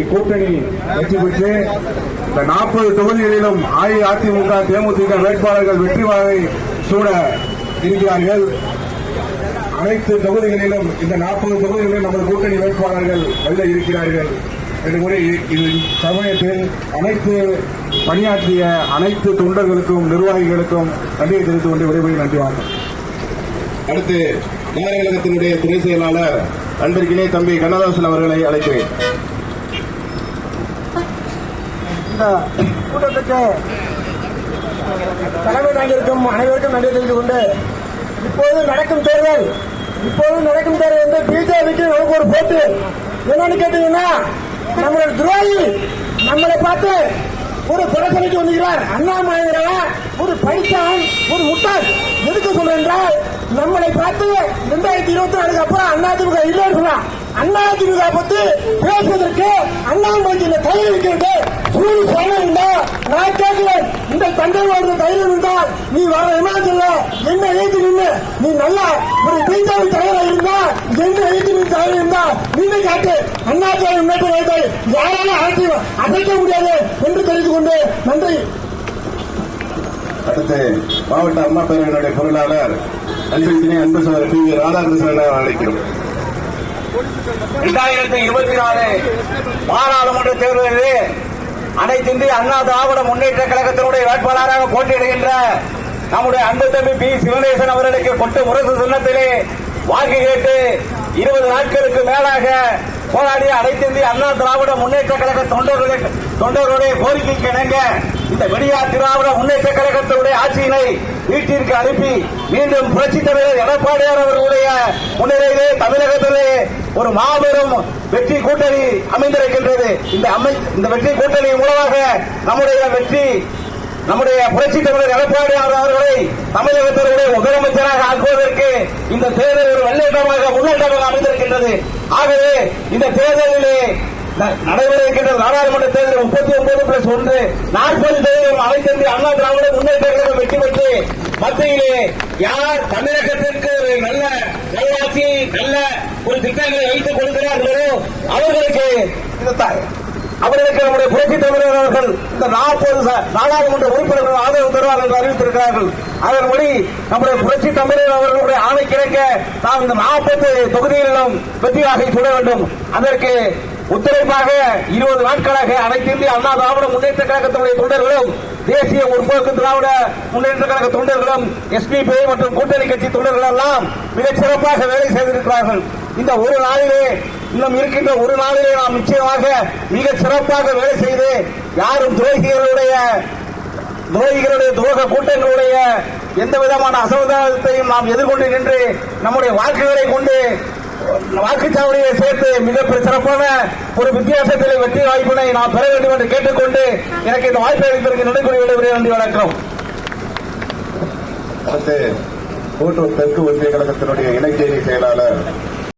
இக்கூட்டணி வெற்றி பெற்று இந்த நாற்பது தொகுதிகளிலும் அஇஅதிமுக தேமுதிக வேட்பாளர்கள் வெற்றி வாகை சூட இருக்கிறார்கள். அனைத்து தொகுதிகளிலும் இந்த நாற்பது தொகுதிகளிலும் நமது கூட்டணி வேட்பாளர்கள் வெல்ல இருக்கிறார்கள். என்று கூறி இது சமயத்தில் அனைத்து பணியாற்றிய அனைத்து தொண்டர்களுக்கும் நிர்வாகிகளுக்கும் நன்றியை தெரிவித்துக் கொண்டு விரைவில் நன்றி வணக்கம். அடுத்து நேரகத்தினுடைய துணை செயலாளர் அன்பிற்கிலே தம்பி கண்ணதாசன் அவர்களை அழைக்கிறேன். இந்த கூட்டத்துக்கு தலைமை தாங்கியிருக்கும் அனைவருக்கும் நன்றி தெரிந்து கொண்டு இப்போது நடக்கும் தேர்தல் இப்போது நடக்கும் தேர்தல் வந்து பிஜேபிக்கு நமக்கு ஒரு போட்டு என்னன்னு கேட்டீங்கன்னா நம்மளோட துரோகி நம்மளை பார்த்து ஒரு பிரச்சனைக்கு வந்துகிறார் அண்ணாமலைங்கிற ஒரு பைசான் ஒரு முட்டாள். எதுக்கு சொல்றேன் நம்மளை பார்த்து ரெண்டாயிரத்தி இருபத்தி நாலுக்கு அப்புறம் அதிமுக இல்லைன்னு சொன்னான் அதிமுக பத்தி பேசுவதற்கு அண்ணாமலைக்கு இந்த தைரியம் இருக்கிறது. சூழ் பணம் இருந்தா நான் கேட்கிறேன். இந்த தந்தையோட தைரியம் இருந்தால் நீ வர இமாச்சல என்ன எழுதி நின்று நீ நல்லா ஒரு பிஜேபி தலைவராக இருந்தா என்ன எழுதி நின்று தலைவர் இருந்தா நீங்க காட்டு. அண்ணாச்சாரி முன்னேற்ற கழகத்தை யாராலும் அழைச்சி அசைக்க முடியாது என்று தெரிந்து கொண்டு நன்றி. அடுத்து மாவட்ட அம்மா பேரவையினுடைய பொருளாளர் அன்பிற்கினே அன்பு சகோதரர் பி வி ராதாகிருஷ்ணன் அழைக்கிறோம். இரண்டாயிரத்தி இருபத்தி நாலு பாராளுமன்ற தேர்தலில் அனைத்து இந்திய அண்ணா திராவிட முன்னேற்ற கழகத்தினுடைய வேட்பாளராக போட்டியிடுகின்ற நம்முடைய அன்பு தம்பி பி சிவநேசன் அவர்களுக்கு கொட்டு முரசு சின்னத்திலே வாக்கு கேட்டு இருபது நாட்களுக்கு மேலாக போராடிய அனைத்து இந்திய அண்ணா திராவிட முன்னேற்ற கழக தொண்டர்களுடைய தொண்டர்களுடைய கோரிக்கைக்கு இணங்க இந்த விடியா திராவிட முன்னேற்ற கழகத்தினுடைய ஆட்சியினை வீட்டிற்கு அனுப்பி மீண்டும் புரட்சி தலைவர் எடப்பாடியார் அவர்களுடைய முன்னிலையிலே தமிழகத்திலே ஒரு மாபெரும் வெற்றி கூட்டணி அமைந்திருக்கின்றது. இந்த அமை இந்த வெற்றி கூட்டணி மூலமாக நம்முடைய வெற்றி நம்முடைய புரட்சி தமிழர் எடப்பாடியார் அவர்களை தமிழகத்தினுடைய முதலமைச்சராக ஆக்குவதற்கு இந்த தேர்தல் ஒரு வெள்ளேட்டமாக முன்னேற்றமாக அமைந்திருக்கின்றது. ஆகவே இந்த தேர்தலிலே நடைபெற இருக்கின்ற நாடாளுமன்ற தேர்தல் முப்பத்தி ஒன்பது பிளஸ் ஒன்று. நாற்பது தேர்தலும் அனைத்து அண்ணா திராவிட முன்னேற்ற கழகம் வெற்றி பெற்று மத்தியிலே யார் தமிழகத்திற்கு ஒரு நல்ல நல்லாட்சி நல்ல ஒரு திட்டங்களை வைத்துக் கொடுக்கிறார்களோ அவர்களுக்கு அவர்களுக்கு நம்முடைய புரட்சி தமிழர் அவர்கள் இந்த நாற்பது நாடாளுமன்ற உறுப்பினர்கள் ஆதரவு தருவார்கள் என்று அறிவித்திருக்கிறார்கள். அதன்படி நம்முடைய புரட்சி தமிழர் அவர்களுடைய ஆணை கிடைக்க நாம் இந்த நாற்பது தொகுதிகளிலும் வெற்றியாக சுட வேண்டும். அதற்கு ஒத்துழைப்பாக இருபது நாட்களாக அனைத்து இந்திய அண்ணா திராவிட முன்னேற்ற கழகத்தினுடைய தொண்டர்களும் தேசிய முற்போக்கு திராவிட முன்னேற்ற கழக தொண்டர்களும் எஸ்பிபி மற்றும் கூட்டணி கட்சி தொண்டர்கள் எல்லாம் மிகச் சிறப்பாக வேலை செய்திருக்கிறார்கள். இந்த ஒரு நாளிலே இன்னும் இருக்கின்ற ஒரு நாளிலே நாம் நிச்சயமாக மிக சிறப்பாக வேலை செய்து யாரும் துரோகிகளுடைய துரோகிகளுடைய துரோக கூட்டங்களுடைய எந்த விதமான அசௌதாரத்தையும் நாம் எதிர்கொண்டு நின்று நம்முடைய வாக்குகளை கொண்டு வாக்குச்சாவடியை சேர்த்து மிக சிறப்பான ஒரு வித்தியாசத்தில் வெற்றி வாய்ப்பினை நான் பெற வேண்டும் என்று கேட்டுக்கொண்டு எனக்கு இந்த வாய்ப்பை அளிப்பதற்கு நடைபெற விடைபெறுகிறேன். நன்றி வணக்கம். அடுத்து கூட்டூர் தெற்கு ஒன்றிய கழகத்தினுடைய இணைச்செய்தி செயலாளர்